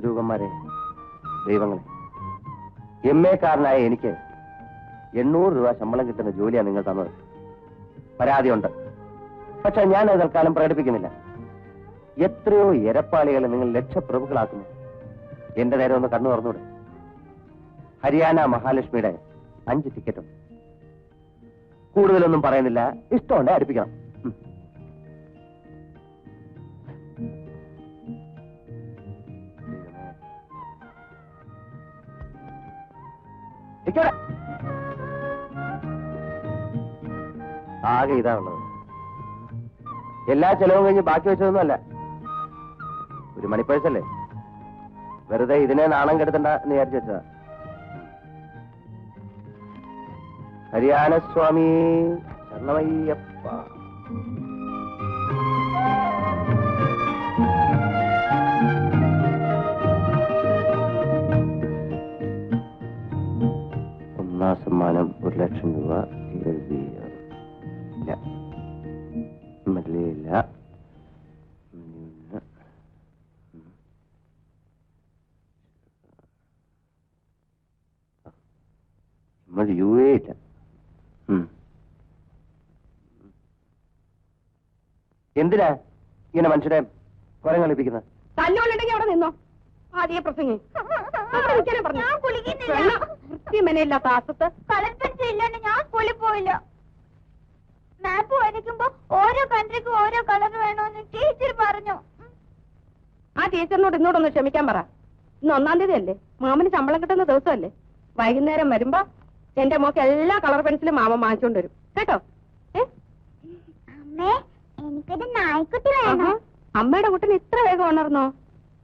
രൂപന്മാരെ ദൈവങ്ങളെ. M A കാരനായ എനിക്ക് എണ്ണൂറ് രൂപ ശമ്പളം കിട്ടുന്ന ജോലിയാണ് നിങ്ങൾ തന്നത്. പരാതിയുണ്ട്. പക്ഷെ ഞാൻ അത് തൽക്കാലം പ്രകടിപ്പിക്കുന്നില്ല. എത്രയോ എരപ്പാളികളെ നിങ്ങൾ ലക്ഷപ്രഭുക്കളാക്കുന്നു. എന്റെ നേരെ ഒന്ന് കണ്ണു തുറന്നൂടെ. ഹരിയാന മഹാലക്ഷ്മിയുടെ അഞ്ച് ടിക്കറ്റും. കൂടുതലൊന്നും പറയുന്നില്ല. ഇഷ്ടമുണ്ട് അടുപ്പിക്കണം. ആകെ ഇതാ ഉള്ളത്. എല്ലാ ചെലവും കഴിഞ്ഞ് ബാക്കി വെച്ചതൊന്നുമല്ല. ഒരു മണിപ്പേഴ്സല്ലേ വെറുതെ ഇതിനെ നാണം കെടുത്തണ്ട എന്ന് വിചാരിച്ചു വെച്ചതാ. ഹരിയാന സ്വാമി ശരണമയ്യപ്പ. എന്തിനാ ഇങ്ങനെ മനുഷ്യരെ കൊരം കളിപ്പിക്കുന്നത്? തല്ലുകൊള്ളുണ്ടെങ്കിൽ അവിടെ നിന്നോ. ആദ്യ പ്രസംഗി. ഞാൻ വൃത്തിമെനയില്ലാത്ത ആസത്ത്. സ്കൂളിൽ പോയില്ല മാപ്പ് വരയ്ക്കുമ്പോ ഓരോ കൺട്രിക്കും ഓരോ കളർ വേണമെന്ന് ടീച്ചർ പറഞ്ഞു. ആ ടീച്ചറിനോട് ഇന്നോടൊന്ന് ക്ഷമിക്കാൻ പറ. ഇന്ന് ഒന്നാം തീയതി അല്ലേ മാമന് ശമ്പളം കിട്ടുന്ന ദിവസമല്ലേ? വൈകുന്നേരം വരുമ്പോ എന്റെ മോക്ക് എല്ലാ കളർ പെൻസിലും മാമൻ വാങ്ങിച്ചോണ്ട് വരും. കേട്ടോ? ഏ? എനിക്കൊരു നായ്ക്കുട്ടി. അമ്മയുടെ കുട്ടന് ഇത്ര വേഗം ഉണർന്നോ?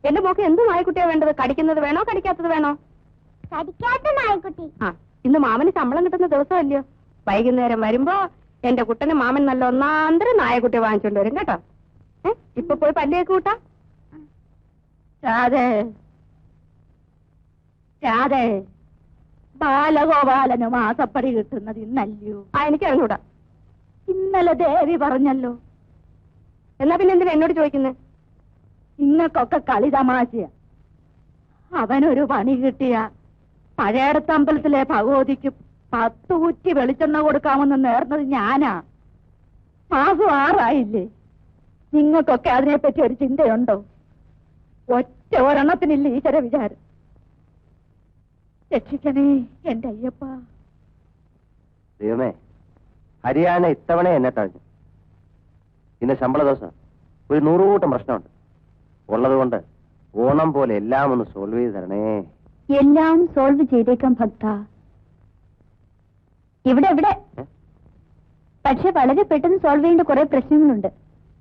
എന്റെ മോക്ക് എന്ത് നായ്ക്കുട്ടിയാ വേണ്ടത്? കടിക്കുന്നത് വേണോ? കടിക്കാത്തത് വേണോ? കടിക്കാത്ത നായ്ക്കുട്ടി. ആ ഇന്ന് മാമന് ശമ്പളം കിട്ടുന്ന ദിവസമല്ലയോ? വൈകുന്നേരം വരുമ്പോ എന്റെ കുട്ടന് മാമൻ നല്ല ഒന്നാന്തരം നായക്കുട്ടി വാങ്ങിച്ചോണ്ട് വരും കേട്ടോ. ഇപ്പൊ പോയി പല്ലിയൊക്കെ കൂട്ടാ. രാധേ. രാധേ. ബാലഗോപാലന് മാസപ്പടി കിട്ടുന്നത് ഇന്നല്ലയോ? ആ എനിക്ക് അറിഞ്ഞൂടാ ഇന്നലെ ദേവി പറഞ്ഞല്ലോ എന്നാ പിന്നെ എന്തിനാ എന്നോട് ചോദിക്കുന്നത് നിങ്ങൾക്കൊക്കെ കളി തമാശയ. അവനൊരു പണി കിട്ടിയ പഴയടത്തമ്പലത്തിലെ ഭഗവതിക്ക് പത്ത് കുറ്റി വെളിച്ചെണ്ണ കൊടുക്കാമെന്ന് നേർന്നത് ഞാനാ. മാസം ആറായില്ലേ? നിങ്ങൾക്കൊക്കെ അതിനെപ്പറ്റി ഒരു ചിന്തയുണ്ടോ? ഒറ്റ ഒരെണ്ണത്തിനില്ല ഈശ്വര വിചാരം? രക്ഷിക്കണേ എന്റെ അയ്യപ്പ. ഹരിയാന ഇത്തവണ എന്നെ തഴഞ്ഞു. ഇന്ന് ശമ്പള ദിവസം. ഒരു നൂറുകൂട്ടം പ്രശ്നമുണ്ട്. ഉള്ളതുകൊണ്ട് ഓണം പോലെ എല്ലാം ഒന്ന് സോൾവ് ചെയ്ത് തരണേ. എല്ലാം സോൾവ് ചെയ്തേക്കാം ഭക്ത. ഇവിടെ ഇവിടെ? പക്ഷെ വളരെ പെട്ടെന്ന് സോൾവ് ചെയ്യേണ്ട കുറെ പ്രശ്നങ്ങളുണ്ട്.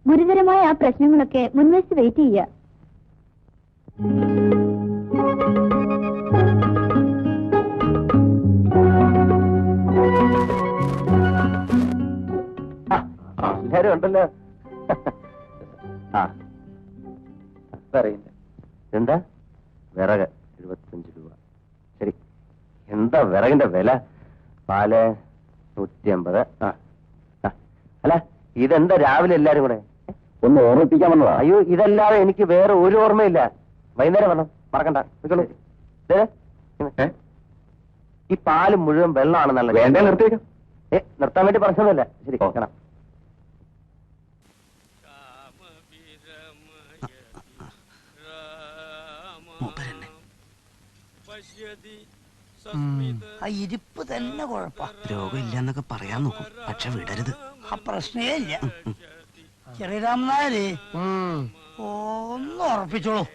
ഗുരുതരമായ ആ പ്രശ്നങ്ങളൊക്കെ മുൻവശത്ത് വെയിറ്റ് ചെയ്യ ഉണ്ടല്ലോ. ആ. അറിയില്ല എന്താ? വിറക് എഴുപത്തഞ്ച് രൂപ. ശരി. എന്താ വിറകിന്റെ വില? പാൽ നൂറ്റി അമ്പത് ആ. അല്ല ഇതെന്താ രാവിലെ എല്ലാരും കൂടെ? ഒന്ന് ഓർമ്മിപ്പിക്കാൻ വന്നതാ. അയ്യോ ഇതല്ലാതെ എനിക്ക് വേറെ ഒരു ഓർമ്മയില്ല. വൈകുന്നേരം വരണം മറക്കണ്ട. നിൽക്കണു. ഈ പാൽ മുഴുവൻ വെള്ളമാണെന്നല്ല വേണ്ട നിർത്തിയേക്കാം. ഏ നിർത്താൻ വേണ്ടി പറഞ്ഞതല്ല. ശരി കാണാം. ആ ഇരിപ്പ് തന്നെ കുഴപ്പ. രോഗമില്ലെന്നൊക്കെ പറയാൻ നോക്കും. പക്ഷെ വിടരുത്. ആ പ്രശ്നേ ഇല്ല. ചെറിയ രാമനായരെ ഒന്ന് ഉറപ്പിച്ചോളൂ.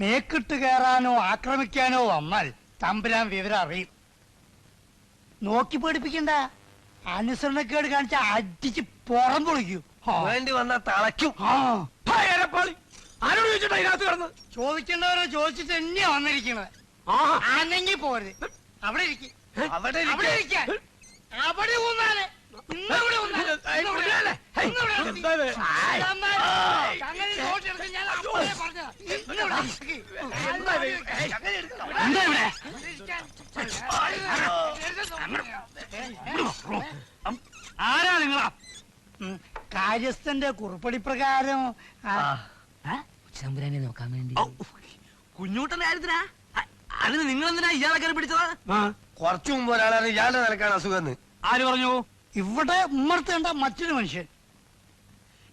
മേക്കിട്ട് കയറാനോ ആക്രമിക്കാനോ വന്നാൽ തമ്പുരാൻ വിവരം അറിയും. നോക്കി പേടിപ്പിക്കണ്ട. അനുസരണക്കേട് കാണിച്ച അടിച്ച് പുറം പൊളിക്കൂ. വേണ്ടി വന്ന തളയ്ക്കും. ആ. ആരോട് ചോദിച്ചിട്ടാ ഇതിനകത്ത് കിടന്ന്? ചോദിക്കേണ്ടവരെ ചോദിച്ചിട്ട് തന്നെയാ വന്നിരിക്കണത്. ആണെങ്കിൽ പോരുത്. അവിടെ ഇരിക്കും. അവിടെ അവിടെ ഇരിക്കാൻ അവിടെ ഊന്നാലേ. ഇന്നിവിടെ. ഇന്നിവിടെ വന്ന്. ചങ്ങല- ചങ്ങല ഇങ്ങോട്ട് എടുത്ത് ഞാൻ അപ്പോഴേ പറഞ്ഞതാ. ഇന്നിവിടെ വന്ന്. എന്താ ഇവിടെ ആരാ നിങ്ങളാ ഉം, കാര്യസ്ഥന്റെ കുറിപ്പടി പ്രകാരം ആ, നോക്കാൻ വേണ്ടി. ഔ, കുഞ്ഞൂട്ടന്റെ കാര്യത്തിനാ? അ- അതിന് നിങ്ങൾ എന്തിനാ ഇയാളെ കയറി പിടിച്ചത്? കുറച്ചു മുമ്പ് ഒരാളാണ് ഇയാളുടെ നിലക്കാണ് അസുഖം ആര് പറഞ്ഞു? ഇവിടെ ഉമ്മർത്തേണ്ട മറ്റൊരു മനുഷ്യൻ.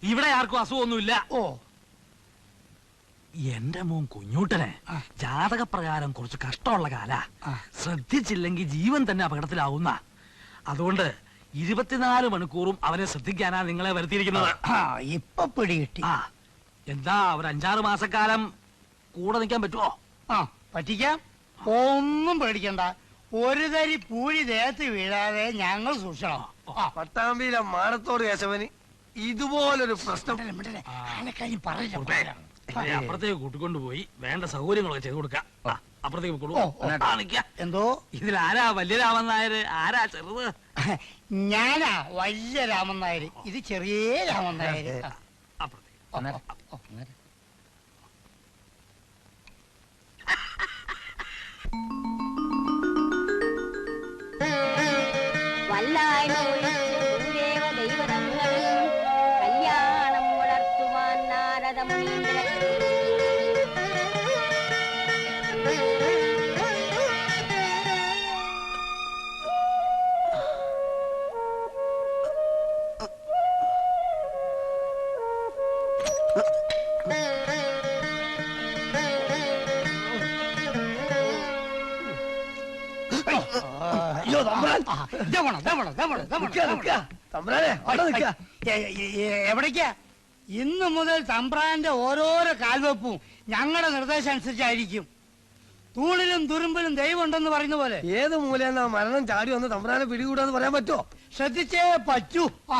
ഇവിടെ ആർക്കും അസുഖമൊന്നുമില്ല. ഓ. എന്റെ മോൻ കുഞ്ഞൂട്ടനെ ആ. ജാതകപ്രകാരം കുറച്ച് കഷ്ടമുള്ള കാല. ആ. ശ്രദ്ധിച്ചില്ലെങ്കിൽ ജീവൻ തന്നെ അപകടത്തിലാവുന്ന. അതുകൊണ്ട് ഇരുപത്തിനാല് മണിക്കൂറും അവനെ ശ്രദ്ധിക്കാനാ നിങ്ങളെ വരുത്തിയിരിക്കുന്നത്. ഇപ്പൊ പിടികിട്ടി ആ എന്താ ഒരു അഞ്ചാറ് മാസക്കാലം കൂടെ നിൽക്കാൻ പറ്റുമോ ആ പറ്റിക്കാം. ഒന്നും പേടിക്കണ്ട. ഒരു തരി പൂഴി ദേഹത്ത് വീഴാതെ ഞങ്ങൾ സൂക്ഷിക്കണം. ആ, പട്ടാമ്പിയിലെ മാനത്തോട് കേശവന് ഇതുപോലൊരു പ്രശ്നം. മിണ്ടല്ലേ, മിണ്ടല്ലേ. അതിനെ കാര്യം പറയില്ല, പറയില്ല. ഇവരെ അപ്പുറത്തേക്ക് കൂട്ടിക്കൊണ്ടുപോയി വേണ്ട സൗകര്യങ്ങളൊക്കെ ചെയ്തു കൊടുക്കാം. ആ, അപ്പുറത്തേക്ക് ഓ, ഓ. നിക്ക എന്തോ? ഇതിൽ ആരാ വലിയ രാമൻ നായര്? ആരാ ചെറുത്? ഞാനാ വലിയ രാമൻ നായർ ഇത് ചെറിയ രാമൻ നായർ. വല്ലായ്മ ദൈവതങ്ങൾ കല്യാണം വളർത്തുവാൻ നാരദ എവിടേക്കാ? ഇന്ന് മുതൽ തമ്പ്രാന്റെ ഓരോരോ കാൽവെപ്പും ഞങ്ങളുടെ നിർദ്ദേശം അനുസരിച്ചായിരിക്കും തൂണിലും തുരുമ്പിലും ദൈവം ഉണ്ടെന്ന് പറയുന്ന പോലെ. ഏത് മൂലയെന്നാ മരണം ചാടി വന്ന് തമ്പ്രാനെ പിടികൂടാന്ന് പറയാൻ പറ്റുമോ ശ്രദ്ധിച്ചേ പറ്റൂ. ആ.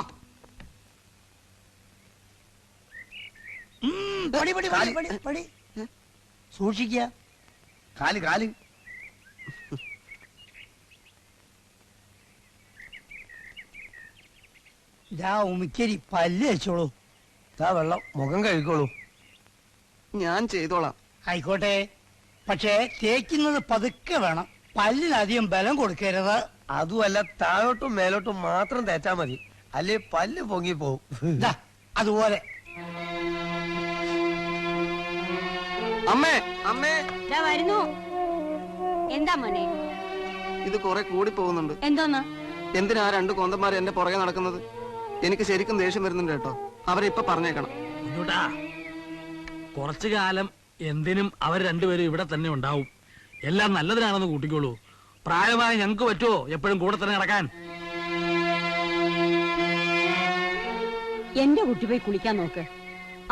ഉം, പടി പടി പടി പടി പടി. സൂക്ഷിക്ക കാൽ കാൽ. ഇതാ ഉമിക്കരി പല്ല് വെച്ചോളൂ ഇതാ വെള്ളം. മുഖം കഴിക്കോളൂ ഞാൻ ചെയ്തോളാം. ആയിക്കോട്ടെ. പക്ഷേ തേക്കുന്നത് പതുക്കെ വേണം. പല്ലിനധികം ബലം കൊടുക്കരുത്. അതുമല്ല താഴോട്ടും മേലോട്ടും മാത്രം തേറ്റാ മതി. അല്ലെ പല്ല് പൊങ്ങി പോവും. ദാ, അതുപോലെ. അമ്മേ അമ്മേ. ദാ വരുന്നു. എന്താ മോനെ? ഇത് കുറെ കൂടി പോകുന്നുണ്ട് എന്തോന്ന്? എന്തിനാ ആ രണ്ട് കൊന്തന്മാർ എന്റെ പുറകെ നടക്കുന്നത്? എനിക്ക് ശരിക്കും ദേഷ്യം വരുന്നുണ്ട് കേട്ടോ. അവരെ ഇപ്പൊ പറഞ്ഞേക്കണം. കുഞ്ഞൂട്ടാ കുറച്ചു കാലം എന്തിനും അവർ രണ്ടുപേരും ഇവിടെ തന്നെ ഉണ്ടാവും. എല്ലാം നല്ലതിനാണെന്ന് കൂട്ടിക്കോളൂ. പ്രായമായ ഞങ്ങൾക്ക് പറ്റുമോ എപ്പോഴും കൂടെ തന്നെ നടക്കാൻ? എന്റെ കുട്ടി പോയി കുളിക്കാൻ നോക്ക്.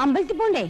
അമ്പലത്തിൽ പോണ്ടേ?